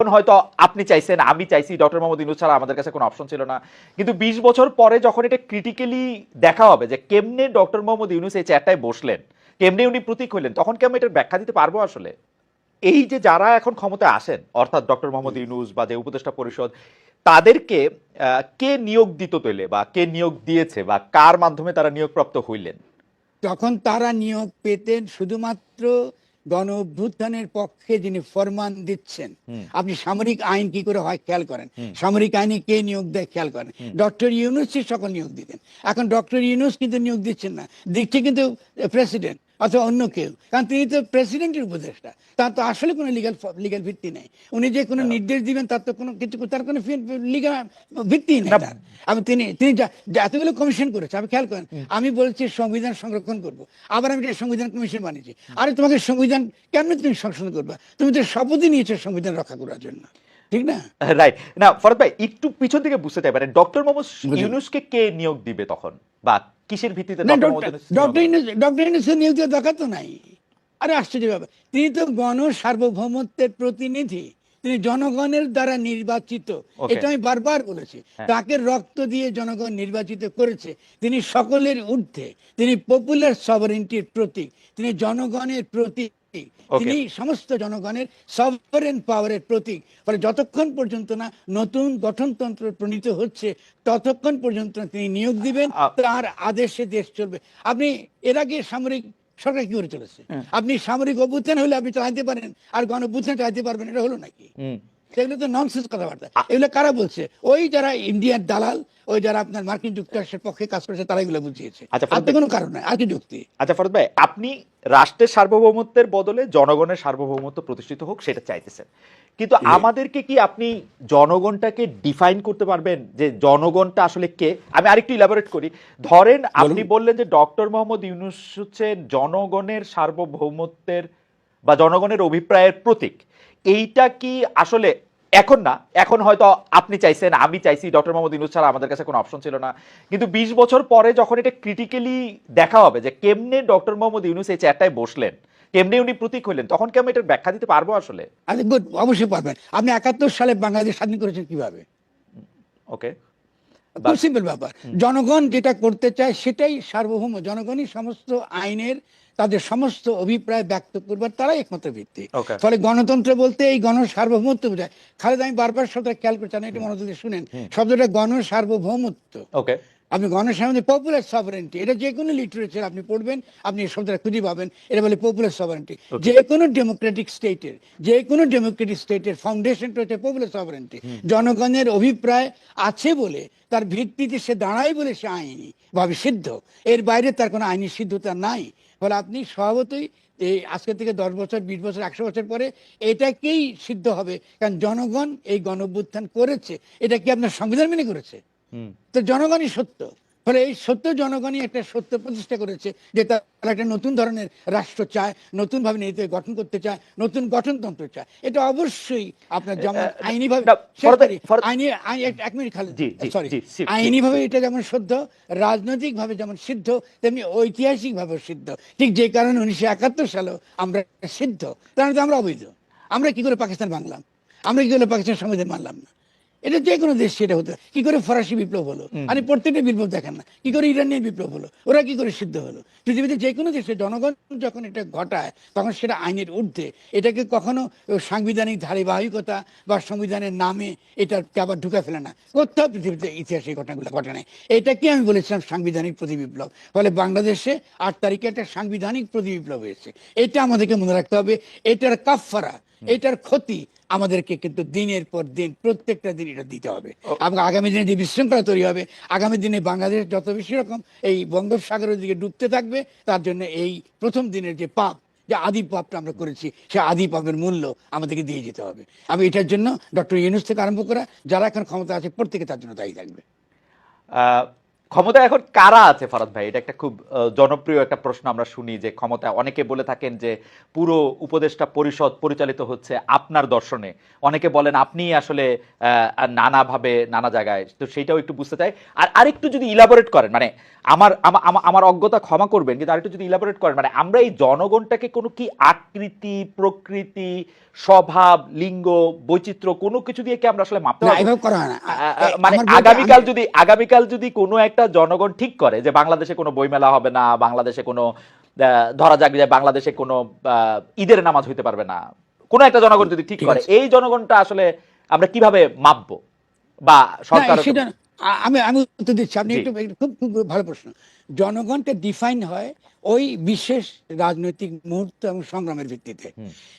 এখন হয়তো আপনি চাইছেন, আমি চাইছি, ডক্টর মোহাম্মদ ইউনুস ছাড়া আমাদের কাছে কোনো অপশন ছিল না। কিন্তু বিশ বছর পরে যখন এটা ক্রিটিক্যালি দেখা হবে যে কেমনে ডক্টর মোহাম্মদ ইউনুস এই চেয়ারটায় বসলেন, কেমনে উনি প্রতীক হইলেন তখন কি আমি এটার ব্যাখ্যা দিতে পারব আসলে? এই যে যারা এখন ক্ষমতায় আসেন, অর্থাৎ ডক্টর মোহাম্মদ ইউনুস বা যে উপদেষ্টা পরিষদ, তাদেরকে কে নিয়োগ দিত তৈলে বা কে নিয়োগ দিয়েছে বা কার মাধ্যমে তারা নিয়োগপ্রাপ্ত হইলেন? যখন তারা নিয়োগ পেতেন, শুধুমাত্র গণ অভ্যুত্থানের পক্ষে যিনি ফরমান দিচ্ছেন আপনি সামরিক আইন কি করে হয় খেয়াল করেন? সামরিক আইনে কে নিয়োগ দেয় খেয়াল করেন? ডক্টর ইউনুসই সকল নিয়োগ দিতেন। এখন ডক্টর ইউনুস কিন্তু নিয়োগ দিচ্ছেন না। দিচ্ছে কিন্তু প্রেসিডেন্ট। অথবা অন্য কেউ। কারণ তিনি তো প্রেসিডেন্টের উপদেষ্টা। তার তো আসলে কোনো লিগাল লিগাল ভিত্তি নেই। উনি যে কোনো নির্দেশ দিবেন তার তো কোনো কিছু তার কোনো লিগাল ভিত্তি নেই তার। আমি তিনি তিনি এতগুলো কমিশন করেছে আমি খেয়াল করেন। আমি বলছি সংবিধান সংরক্ষণ করব। আবার আমি এটা সংবিধান কমিশন বানিয়েছি। আরে তোমাকে সংবিধান কেমন তুমি সংশোধন করবে? তুমি তো শপথই নিয়েছো সংবিধান রক্ষা করার জন্য। ঠিক না? রাইট না ফরদ ভাই একটু পিছন থেকে বুঝতে চাই মানে ডক্টর মোহাম্মদ। ইউনুসকে কে নিয়োগ দিবে তখন? বা কিসের ভিত্তিতে ডক্টর ইউনুস ডক্টর হবে? ইউনুস ডক্টর ইউনুসের নিয়োগ দরকার তো নাই। আরে আশ্চর্য ব্যাপার। তিনি তো গণ সার্বভৌমত্বের প্রতিনিধি। তিনি জনগণের দ্বারা নির্বাচিত। এটা আমি বারবার বলেছি। হ্যাঁ। তাকে রক্ত দিয়ে জনগণ নির্বাচিত করেছে। তিনি সকলের ঊর্ধ্বে। তিনি পপুলার সভারেন্টির প্রতীক। তিনি জনগণের প্রতীক. তিনি সমস্ত জনগণের সভারেন পাওয়ারের প্রতীক। ফলে যতক্ষণ পর্যন্ত না নতুন গঠনতন্ত্র প্রণীত হচ্ছে ততক্ষণ পর্যন্ত তিনি নিয়োগ দিবেন তার আদেশে দেশ চলবে। আপনি এর আগে সামরিক সরকার কি করে চলেছে আপনি সামরিক অভ্যুত্থান হলে আপনি চালাইতে পারেন আর গণ অভ্যুত্থান চালাইতে পারবেন এটা হলো নাকি। সেগুলো তো ননসেন্স কথাবার্তা। এগুলো কারা বলছে? ওই যারা ইন্ডিয়ার দালাল ওই যারা আপনার মার্কিন যুক্তরাষ্ট্রের পক্ষে কাজ করেছে তারা এগুলো বুঝিয়েছে। আচ্ছা, কোনো কারণ নাই আর কি যুক্তি? আচ্ছা ফরদ ভাই আপনি রাষ্ট্রের সার্বভৌমত্বের বদলে জনগণের সার্বভৌমত্ব প্রতিষ্ঠিত হোক সেটা চাইতেছেন। কিন্তু আমাদেরকে কি আপনি জনগণটাকে ডিফাইন করতে পারবেন? যে জনগণটা আসলে কে? আমি আরেকটু ইলাবোরেট করি। ধরেন আপনি বললেন যে ডক্টর মোহাম্মদ ইউনুস হচ্ছেন জনগণের সার্বভৌমত্বের বা জনগণের অভিপ্রায়ের প্রতীক। এইটা কি আসলে এখন না? এখন হয়তো আপনি চাইছেন আমি চাইছি ডক্টর মোহাম্মদ ইউনুস ছাড়া আমাদের কাছে কোনো অপশন ছিল না। কিন্তু বিশ বছর পরে যখন এটা ক্রিটিক্যালি দেখা হবে যে কেমনে ডক্টর মোহাম্মদ ইউনুস এই চেয়ারটায় বসলেন কেমনে উনি প্রতীক হইলেন তখন কি আমি এটার ব্যাখ্যা দিতে পারব আসলে? গুড অবশ্যই পারবেন। আপনি একাত্তর সালে বাংলাদেশ স্বাধীন করেছেন কীভাবে? ওকে সিম্পল ব্যাপার। জনগণ যেটা করতে চায় সেটাই সার্বভৌম। জনগণই সমস্ত আইনের তাদের সমস্ত অভিপ্রায় ব্যক্ত করবার তারাই একমাত্র ভিত্তি। ফলে গণতন্ত্র বলতে এই গণ সার্বভৌমত্ব বোঝায়। খালেদ আমি বারবার শব্দটা খেয়াল করছি না একটু মনোযোগ দিয়ে শুনেন। শব্দটা গণ সার্বভৌমত্ব ওকে আপনি গণসামনে পপুলার সভারেন্টি এটা যে কোনো লিটারেচার আপনি পড়বেন আপনি এই শব্দটা খুঁজে পাবেন। এটা বলে পপুলার সভারেন্টি যে কোনো ডেমোক্রেটিক স্টেটের যে কোনো ডেমোক্রেটিক স্টেটের ফাউন্ডেশনটা হচ্ছে পপুলার সভারেন্টি জনগণের অভিপ্রায় আছে বলে তার ভিত্তিতে সে দাঁড়ায় বলে সে আইনি ভাবে সিদ্ধ। এর বাইরে তার কোনো আইনি সিদ্ধতা নাই। ফলে আপনি স্বভাবতই এই আজকে থেকে দশ বছর বিশ বছর একশো বছর পরে এটাকেই সিদ্ধ হবে। কারণ জনগণ এই গণভ্যুত্থান করেছে। এটা কি আপনার সংবিধান মেনে করেছে? তো জনগণই সত্য। ফলে এই সত্য জনগণই একটা সত্য প্রতিষ্ঠা করেছে যে তারা একটা নতুন ধরনের রাষ্ট্র চায় নতুন ভাবে নীতি গঠন করতে চায় নতুন গঠনতন্ত্র চায়। এটা অবশ্যই আপনার যেমন আহ, আইনি এক- মিনিট খালি সরি জি, জি, আইনি ভাবে এটা যেমন শুদ্ধ রাজনৈতিক ভাবে যেমন সিদ্ধ তেমনি ঐতিহাসিক ভাবে সিদ্ধ। ঠিক যে কারণে উনিশশো একাত্তর সালেও আমরা সিদ্ধ তাহলে তো আমরা অবৈধ। আমরা কি করে পাকিস্তান বাংলাম আমরা কি করে পাকিস্তান সংবিধান মানলাম না? এটা যে কোনো দেশ সেটা হতো কি করে ফরাসি বিপ্লব হলো? আরে প্রত্যেকটা বিপ্লব দেখেন না। কি করে ইরানের বিপ্লব হলো? ওরা কি করে সিদ্ধ হলো? পৃথিবীতে যে কোনো দেশে জনগণ যখন এটা ঘটায় তখন সেটা আইনের ঊর্ধ্বে। এটাকে কখনো সাংবিধানিক ধারাবাহিকতা বা সংবিধানের নামে এটার আবার ঢুকে ফেলে না। কোথাও পৃথিবীতে ইতিহাসে ঘটনাগুলো ঘটে নাই। এটাকে আমি বলেছিলাম? সাংবিধানিক প্রতি বিপ্লব ফলে বাংলাদেশে আট তারিখে একটা সাংবিধানিক প্রতি বিপ্লব হয়েছে। এটা আমাদেরকে মনে রাখতে হবে। এটার কাফফারা এটার ক্ষতি আমাদেরকে কিন্তু দিনের পর দিন প্রত্যেকটা দিন এটা দিতে হবে। এবং আগামী দিনে যে বিশৃঙ্খলা তৈরি হবে আগামী দিনে বাংলাদেশ যত বেশি রকম এই বঙ্গোপসাগরের দিকে ডুবতে থাকবে তার জন্য এই প্রথম দিনের যে পাপ যে আদি পাপটা আমরা করেছি সে আদি পাপের মূল্য আমাদেরকে দিয়ে যেতে হবে। আমি এটার জন্য ডক্টর ইউনুস থেকে আরম্ভ করা যারা এখন ক্ষমতা আছে প্রত্যেকে তার জন্য দায়ী থাকবে। ক্ষমতা এখন কারা আছে ফারাদ ভাই? এটা একটা খুব জনপ্রিয় একটা প্রশ্ন আমরা শুনি যে ক্ষমতা অনেকে বলে থাকেন যে পুরো উপদেষ্টা পরিষদ পরিচালিত হচ্ছে আপনার দর্শনে। অনেকে বলেন আপনি আসলে নানাভাবে নানা জায়গায়। তো সেইটাও একটু বুঝতে চাই। আর আরেকটু যদি ইলাবোরেট করেন মানে আমার আমা- আমা- আমার অজ্ঞতা ক্ষমা করবেন কিন্তু আরেকটু যদি ইলাবোরেট করেন মানে আমরা এই জনগণটাকে কোনো কি আকৃতি প্রকৃতি স্বভাব লিঙ্গ বৈচিত্র্য কোনো কিছু দিয়ে কি আমরা আসলে মাপতে মানে আগামীকাল যদি আগামীকাল যদি কোনো একটা জনগণ ঠিক করে যে বাংলাদেশে কোনো বইমেলা হবে না বাংলাদেশে কোনো ধরা যাক যে বাংলাদেশে কোনো ঈদের নামাজ হইতে পারবে না। কোনো একটা জনগণ যদি ঠিক করে এই জনগণটা আসলে আমরা কীভাবে মাপবো? বা সরকার আমি আমি উত্তর দিচ্ছি। আপনি একটু খুব খুব ভালো প্রশ্ন। জনগণকে ডিফাইন হয় ওই বিশেষ রাজনৈতিক মুহূর্ত এবং সংগ্রামের ভিত্তিতে।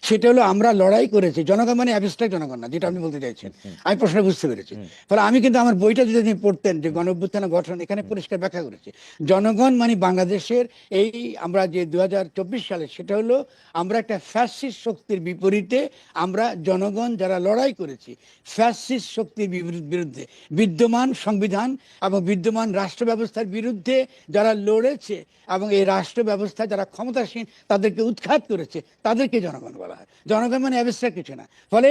সেটা হলো আমরা লড়াই করেছি। জনগণ মানে অ্যাবস্ট্রাক্ট জনগণ না যেটা আপনি বলতে চাইছেন। আমি প্রশ্ন বুঝতে পেরেছি। ফলে আমি কিন্তু আমার বইটা যদি আপনি পড়তেন যে গণ অভ্যুত্থান ও গঠন এখানে পরিষ্কার ব্যাখ্যা করেছি। জনগণ মানে বাংলাদেশের এই আমরা যে দু হাজার চব্বিশ সালে সেটা হলো আমরা একটা ফ্যাসিস শক্তির বিপরীতে আমরা জনগণ যারা লড়াই করেছি ফ্যাসিস্ট শক্তির বিরুদ্ধে বিদ্যমান সংবিধান এবং বিদ্যমান রাষ্ট্র ব্যবস্থার বিরুদ্ধে যারা লড়েছে এবং এই রাষ্ট্র ব্যবস্থা যারা ক্ষমতাসীন তাদেরকে উৎখাত করেছে, তাদেরকে জনগণ বলা হয়। জনগণ মানে অ্যাবস্ট্রাক্ট কিছু না। ফলে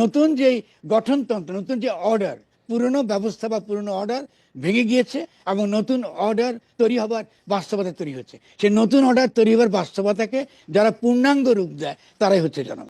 নতুন যে গঠনতন্ত্র, নতুন যে অর্ডার পুরনো ব্যবস্থা বা পুরনো অর্ডার ভেঙে গিয়েছে এবং নতুন অর্ডার তৈরি হবার বাস্তবতা তৈরি হচ্ছে। সেই নতুন অর্ডার তৈরি হবার বাস্তবতাকে যারা পূর্ণাঙ্গ রূপ দেয়, তারাই হচ্ছে জনগণ।